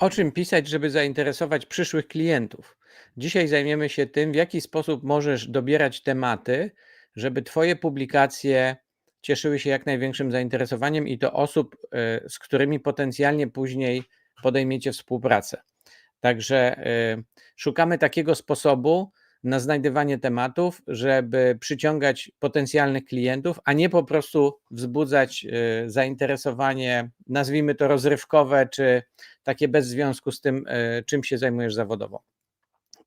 O czym pisać, żeby zainteresować przyszłych klientów? Dzisiaj zajmiemy się tym, w jaki sposób możesz dobierać tematy, żeby Twoje publikacje cieszyły się jak największym zainteresowaniem i to osób, y, z którymi potencjalnie później podejmiecie współpracę. Także y, szukamy takiego sposobu na znajdywanie tematów, żeby przyciągać potencjalnych klientów, a nie po prostu wzbudzać y, zainteresowanie, nazwijmy to rozrywkowe, czy takie bez związku z tym, y, czym się zajmujesz zawodowo.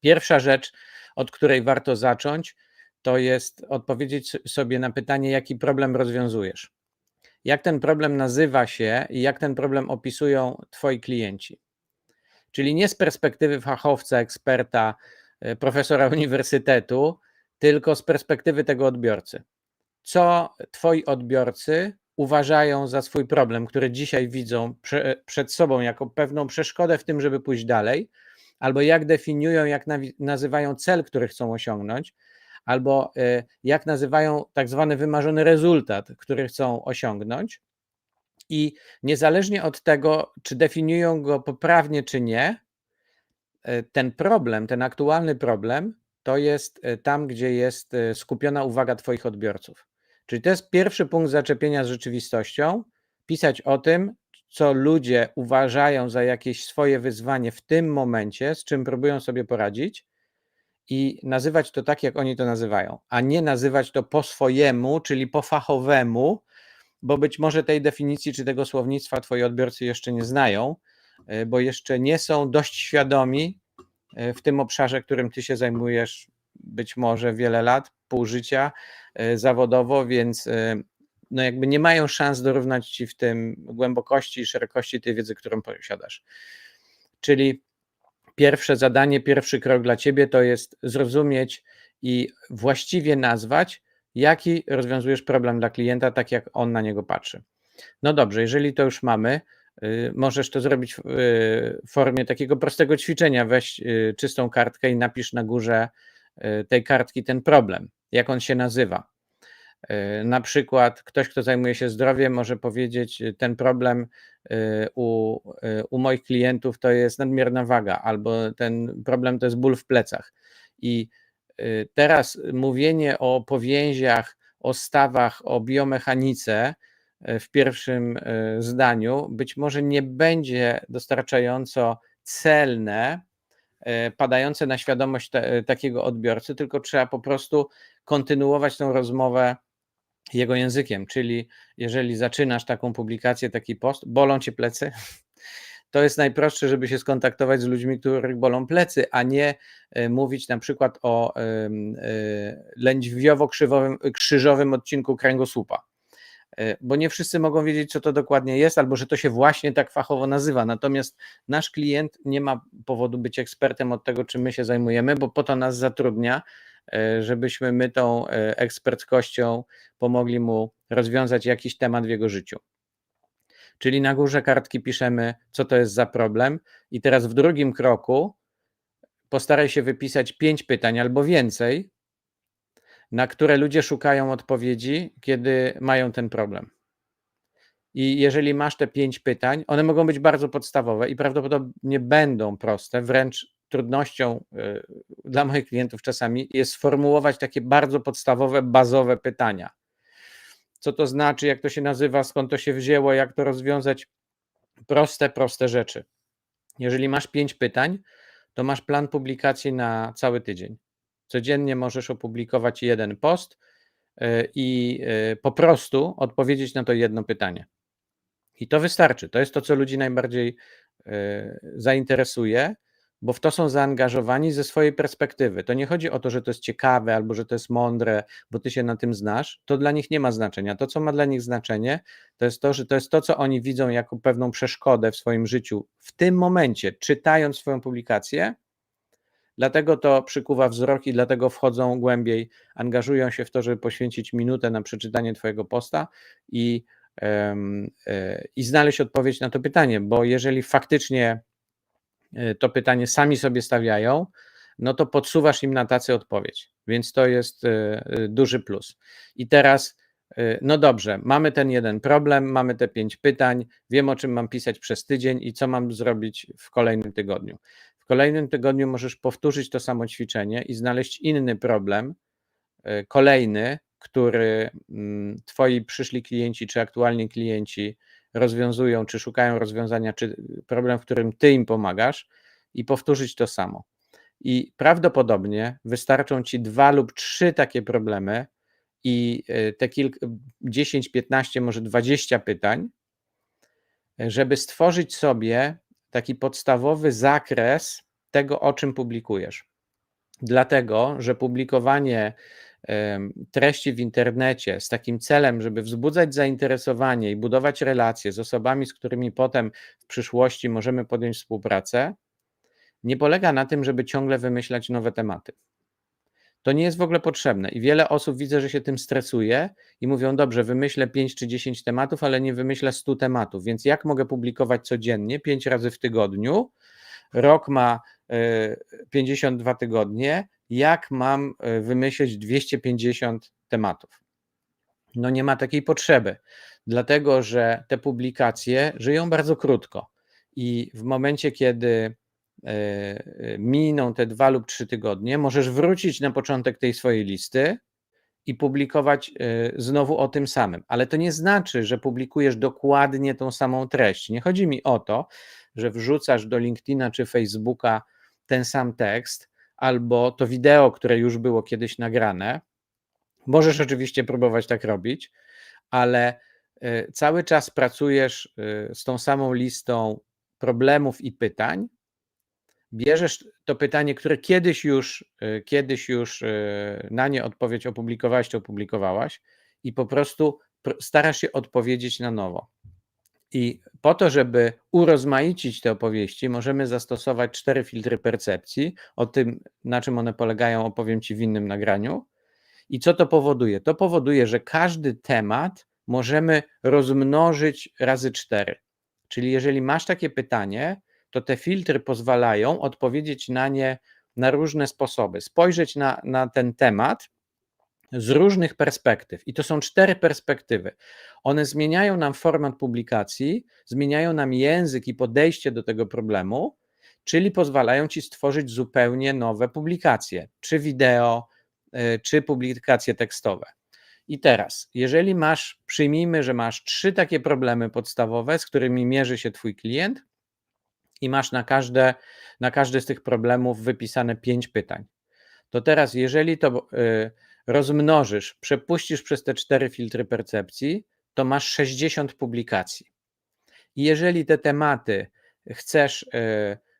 Pierwsza rzecz, od której warto zacząć, to jest odpowiedzieć sobie na pytanie, jaki problem rozwiązujesz. Jak ten problem nazywa się i jak ten problem opisują Twoi klienci. Czyli nie z perspektywy fachowca, eksperta, profesora uniwersytetu, tylko z perspektywy tego odbiorcy. Co Twoi odbiorcy uważają za swój problem, który dzisiaj widzą prze, przed sobą jako pewną przeszkodę w tym, żeby pójść dalej, albo jak definiują, jak nazywają cel, który chcą osiągnąć, albo y, jak nazywają tak zwany wymarzony rezultat, który chcą osiągnąć. I niezależnie od tego, czy definiują go poprawnie, czy nie, ten problem, ten aktualny problem, to jest y, tam, gdzie jest skupiona uwaga Twoich odbiorców. Czyli to jest pierwszy punkt zaczepienia z rzeczywistością, pisać o tym, co ludzie uważają za jakieś swoje wyzwanie w tym momencie, z czym próbują sobie poradzić, i nazywać to tak, jak oni to nazywają, a nie nazywać to po swojemu, czyli po fachowemu, bo być może tej definicji czy tego słownictwa twoi odbiorcy jeszcze nie znają, e, bo jeszcze nie są dość świadomi e, w tym obszarze, którym ty się zajmujesz być może wiele lat, pół życia e, zawodowo, więc no jakby nie mają szans dorównać ci w tym głębokości i szerokości tej wiedzy, którą posiadasz. Czyli pierwsze zadanie, pierwszy krok dla ciebie to jest zrozumieć i właściwie nazwać, jaki rozwiązujesz problem dla klienta, tak jak on na niego patrzy. No dobrze, jeżeli to już mamy, możesz to zrobić y, w formie takiego prostego ćwiczenia. Weź y, czystą kartkę i napisz na górze tej kartki ten problem, jak on się nazywa. Na przykład ktoś, kto zajmuje się zdrowiem, może powiedzieć, ten problem u, u moich klientów to jest nadmierna waga, albo ten problem to jest ból w plecach. I teraz mówienie o powięziach, o stawach, o biomechanice w pierwszym zdaniu. Być może nie będzie dostarczająco celne, padające na świadomość te, takiego odbiorcy, tylko trzeba po prostu kontynuować tą rozmowę jego językiem, czyli jeżeli zaczynasz taką publikację, taki post, bolą cię plecy, to jest najprostsze, żeby się skontaktować z ludźmi, których bolą plecy, a nie e, mówić na przykład o e, lędźwiowo-krzyżowym odcinku kręgosłupa. E, bo nie wszyscy mogą wiedzieć, co to dokładnie jest, albo że to się właśnie tak fachowo nazywa. Natomiast nasz klient nie ma powodu być ekspertem od tego, czym my się zajmujemy, bo po to nas zatrudnia, E, żebyśmy my tą e, eksperckością pomogli mu rozwiązać jakiś temat w jego życiu. Czyli na górze kartki piszemy, co to jest za problem, i teraz w drugim kroku postaraj się wypisać pięć pytań albo więcej, na które ludzie szukają odpowiedzi, kiedy mają ten problem. I jeżeli masz te pięć pytań, one mogą być bardzo podstawowe i prawdopodobnie będą proste, wręcz trudnością y, dla moich klientów czasami jest sformułować takie bardzo podstawowe, bazowe pytania. Co to znaczy, jak to się nazywa, skąd to się wzięło, jak to rozwiązać? Proste, proste rzeczy. Jeżeli masz pięć pytań, to masz plan publikacji na cały tydzień. Codziennie możesz opublikować jeden post y, i y, po prostu odpowiedzieć na to jedno pytanie. I to wystarczy. To jest to, co ludzi najbardziej zainteresuje bo w to są zaangażowani ze swojej perspektywy. To nie chodzi o to, że to jest ciekawe albo że to jest mądre, bo ty się na tym znasz. To dla nich nie ma znaczenia. To, co ma dla nich znaczenie, to jest to, że to jest to, co oni widzą jako pewną przeszkodę w swoim życiu w tym momencie, czytając swoją publikację. Dlatego to przykuwa wzrok i dlatego wchodzą głębiej, angażują się w to, żeby poświęcić minutę na przeczytanie Twojego posta i, yy, i znaleźć odpowiedź na to pytanie, bo jeżeli faktycznie Y, to pytanie sami sobie stawiają, no to podsuwasz im na tacy odpowiedź. Więc to jest y, duży plus. I teraz no dobrze, mamy ten jeden problem, mamy te pięć pytań, wiem o czym mam pisać przez tydzień i co mam zrobić w kolejnym tygodniu. Kolejnym tygodniu możesz powtórzyć to samo ćwiczenie i znaleźć inny problem, y, kolejny, który mm, twoi przyszli klienci czy aktualni klienci rozwiązują, czy szukają rozwiązania, czy problem, w którym ty im pomagasz, i powtórzyć to samo. I prawdopodobnie wystarczą ci dwa lub trzy takie problemy i e, te kilk, 10, 15, może 20 pytań, żeby stworzyć sobie taki podstawowy zakres tego, o czym publikujesz. Dlatego, że publikowanie treści w internecie z takim celem, żeby wzbudzać zainteresowanie i budować relacje z osobami, z którymi potem w przyszłości możemy podjąć współpracę, nie polega na tym, żeby ciągle wymyślać nowe tematy. To nie jest w ogóle potrzebne i wiele osób widzę, że się tym stresuje i mówią: Dobrze, wymyślę 5 czy 10 tematów, ale nie wymyślę 100 tematów, więc jak mogę publikować codziennie, 5 razy w tygodniu? Rok ma 52 e, tygodnie, jak mam e, wymyślić 250 tematów? No nie ma takiej potrzeby, dlatego że te publikacje żyją bardzo krótko i w momencie, kiedy miną te dwa lub trzy tygodnie, możesz wrócić na początek tej swojej listy i publikować e, znowu o tym samym. Ale to nie znaczy, że publikujesz dokładnie tą samą treść. Nie chodzi mi o to, że wrzucasz do LinkedIna czy Facebooka ten sam tekst albo to wideo, które już było kiedyś nagrane. Możesz oczywiście próbować tak robić, ale e, cały czas pracujesz z tą samą listą problemów i pytań, bierzesz to pytanie, które kiedyś już, e, kiedyś już e, na nie odpowiedź opublikowałaś, to opublikowałaś i po prostu starasz się odpowiedzieć na nowo. I po to, żeby urozmaicić te opowieści, możemy zastosować cztery filtry percepcji. O tym, na czym one polegają, opowiem Ci w innym nagraniu. I co to powoduje? To powoduje, że każdy temat możemy rozmnożyć razy cztery. Czyli jeżeli masz takie pytanie, to te filtry pozwalają odpowiedzieć na nie na różne sposoby, spojrzeć na, na ten temat z różnych perspektyw. I to są cztery perspektywy. One zmieniają nam format publikacji, zmieniają nam język i podejście do tego problemu, czyli pozwalają ci stworzyć zupełnie nowe publikacje, czy wideo, y, czy publikacje tekstowe. I teraz, jeżeli masz, przyjmijmy, że masz trzy takie problemy podstawowe, z którymi mierzy się Twój klient, i masz na każde, na każdy z tych problemów wypisane pięć pytań. To teraz, jeżeli to y, rozmnożysz, przepuścisz przez te cztery filtry percepcji, to masz 60 publikacji. I jeżeli te tematy chcesz y,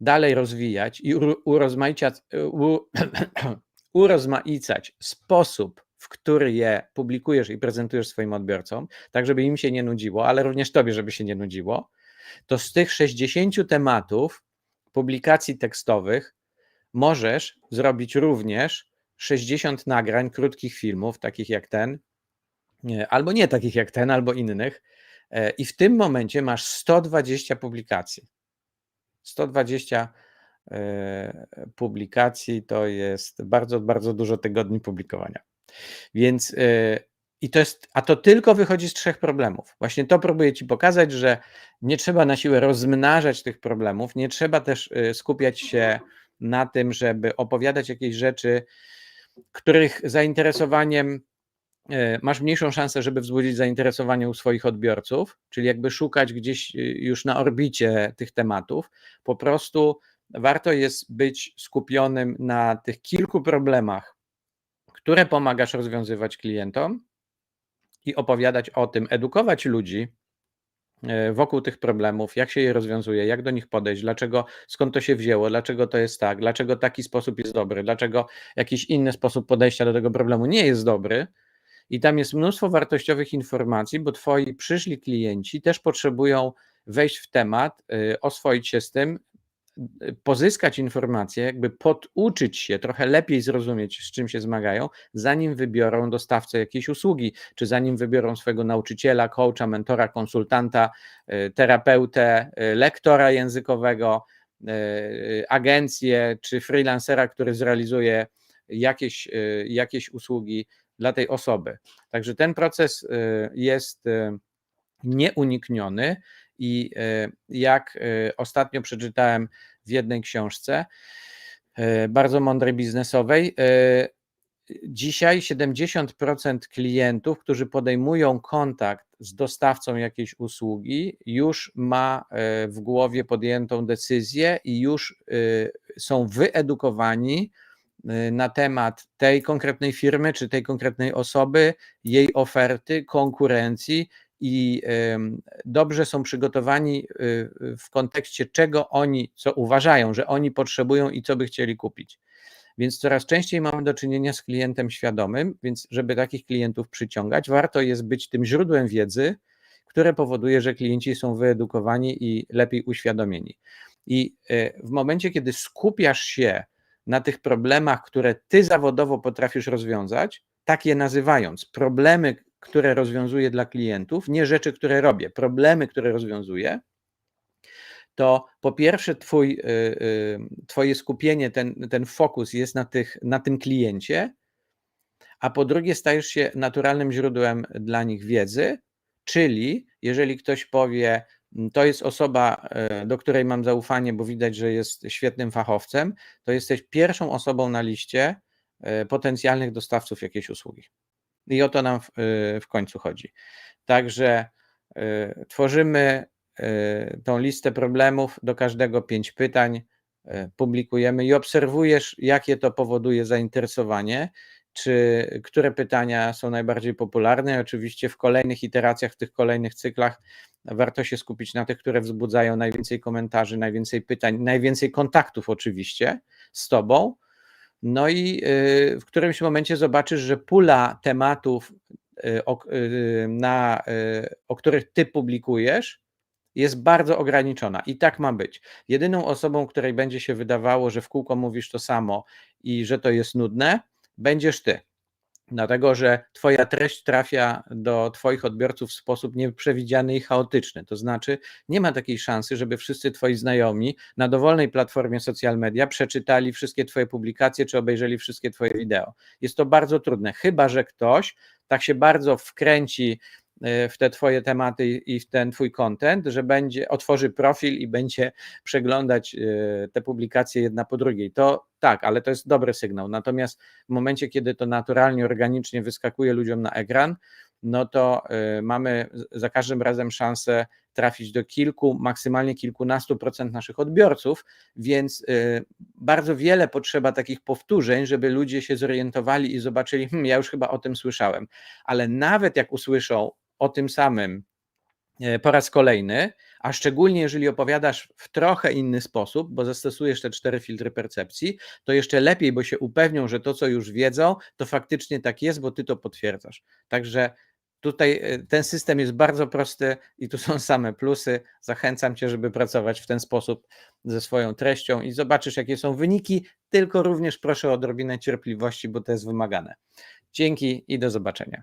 dalej rozwijać i urozmaicać, urozmaicać sposób, w który je publikujesz i prezentujesz swoim odbiorcom, tak żeby im się nie nudziło, ale również tobie, żeby się nie nudziło, to z tych 60 tematów publikacji tekstowych możesz zrobić również 60 nagrań krótkich filmów, takich jak ten, albo nie takich jak ten, albo innych, e, i w tym momencie masz 120 publikacji. 120 e, publikacji to jest bardzo, bardzo dużo tygodni publikowania. Więc e, i to jest, a to tylko wychodzi z trzech problemów. Właśnie to próbuję Ci pokazać, że nie trzeba na siłę rozmnażać tych problemów, nie trzeba też y, skupiać się na tym, żeby opowiadać jakieś rzeczy, których zainteresowaniem y, masz mniejszą szansę, żeby wzbudzić zainteresowanie u swoich odbiorców, czyli jakby szukać gdzieś y, już na orbicie tych tematów. Po prostu warto jest być skupionym na tych kilku problemach, które pomagasz rozwiązywać klientom i opowiadać o tym, edukować ludzi e, wokół tych problemów, jak się je rozwiązuje, jak do nich podejść, dlaczego, skąd to się wzięło, dlaczego to jest tak, dlaczego taki sposób jest dobry, dlaczego jakiś inny sposób podejścia do tego problemu nie jest dobry. I tam jest mnóstwo wartościowych informacji, bo twoi przyszli klienci też potrzebują wejść w temat, e, oswoić się z tym, pozyskać informacje, jakby poduczyć się, trochę lepiej zrozumieć, z czym się zmagają, zanim wybiorą dostawcę jakiejś usługi, czy zanim wybiorą swojego nauczyciela, coacha, mentora, konsultanta, y, terapeutę, y, lektora językowego, y, agencję, czy freelancera, który zrealizuje jakieś, jakieś usługi dla tej osoby. Także ten proces jest nieunikniony i y, jak y, ostatnio przeczytałem w jednej książce, y, bardzo mądrej biznesowej, dzisiaj 70% klientów, którzy podejmują kontakt z dostawcą jakiejś usługi, już ma w głowie podjętą decyzję i już są wyedukowani na temat tej konkretnej firmy czy tej konkretnej osoby, jej oferty, konkurencji i dobrze są przygotowani y, w kontekście czego oni, co uważają, że oni potrzebują i co by chcieli kupić. Więc coraz częściej mamy do czynienia z klientem świadomym, więc żeby takich klientów przyciągać, warto jest być tym źródłem wiedzy, które powoduje, że klienci są wyedukowani i lepiej uświadomieni. I e, w momencie, kiedy skupiasz się na tych problemach, które ty zawodowo potrafisz rozwiązać, tak je nazywając, problemy, które rozwiązuję dla klientów, nie rzeczy, które robię, problemy, które rozwiązuję, to po pierwsze twój, y, y, twoje skupienie, ten, ten fokus jest na, tych, na tym kliencie, a po drugie stajesz się naturalnym źródłem dla nich wiedzy, czyli jeżeli ktoś powie, "Mm, to jest osoba, e, do której mam zaufanie, bo widać, że jest świetnym fachowcem, to jesteś pierwszą osobą na liście potencjalnych dostawców jakiejś usługi. I o to nam w, e, w końcu chodzi. Także tworzymy Y, tą listę problemów, do każdego pięć pytań y, publikujemy i obserwujesz, jakie to powoduje zainteresowanie, czy które pytania są najbardziej popularne. Oczywiście w kolejnych iteracjach, w tych kolejnych cyklach warto się skupić na tych, które wzbudzają najwięcej komentarzy, najwięcej pytań, najwięcej kontaktów oczywiście z tobą. No i y, w którymś momencie zobaczysz, że pula tematów, o, na, o których ty publikujesz, jest bardzo ograniczona i tak ma być. Jedyną osobą, której będzie się wydawało, że w kółko mówisz to samo i że to jest nudne, będziesz ty. Dlatego, że Twoja treść trafia do Twoich odbiorców w sposób nieprzewidziany i chaotyczny. To znaczy, nie ma takiej szansy, żeby wszyscy Twoi znajomi na dowolnej platformie social media przeczytali wszystkie Twoje publikacje czy obejrzeli wszystkie Twoje wideo. Jest to bardzo trudne, chyba że ktoś tak się bardzo wkręci w te twoje tematy i w ten twój content, że będzie, otworzy profil i będzie przeglądać y, te publikacje jedna po drugiej. To tak, ale to jest dobry sygnał. Natomiast w momencie, kiedy to naturalnie, organicznie wyskakuje ludziom na ekran, no to y, mamy za każdym razem szansę trafić do kilku, maksymalnie kilkunastu procent naszych odbiorców, więc bardzo wiele potrzeba takich powtórzeń, żeby ludzie się zorientowali i zobaczyli, hm, ja już chyba o tym słyszałem. Ale nawet jak usłyszą o tym samym e, po raz kolejny, a szczególnie jeżeli opowiadasz w trochę inny sposób, bo zastosujesz te cztery filtry percepcji, to jeszcze lepiej, bo się upewnią, że to, co już wiedzą, to faktycznie tak jest, bo ty to potwierdzasz. Także tutaj e, ten system jest bardzo prosty i tu są same plusy. Zachęcam cię, żeby pracować w ten sposób ze swoją treścią i zobaczysz, jakie są wyniki. Tylko również proszę o odrobinę cierpliwości, bo to jest wymagane. Dzięki i do zobaczenia.